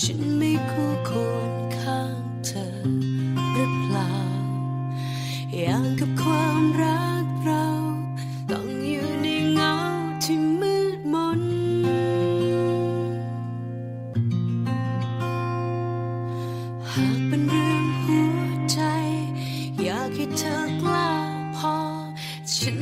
ฉันไม่คู่ควรข้างเธอหรือเปล่า อย่างกับความรักเรา ต้องอยู่ในเงาที่มืดมน หากเป็นเรื่องหัวใจ อยากให้เธอกล้าพอ ฉัน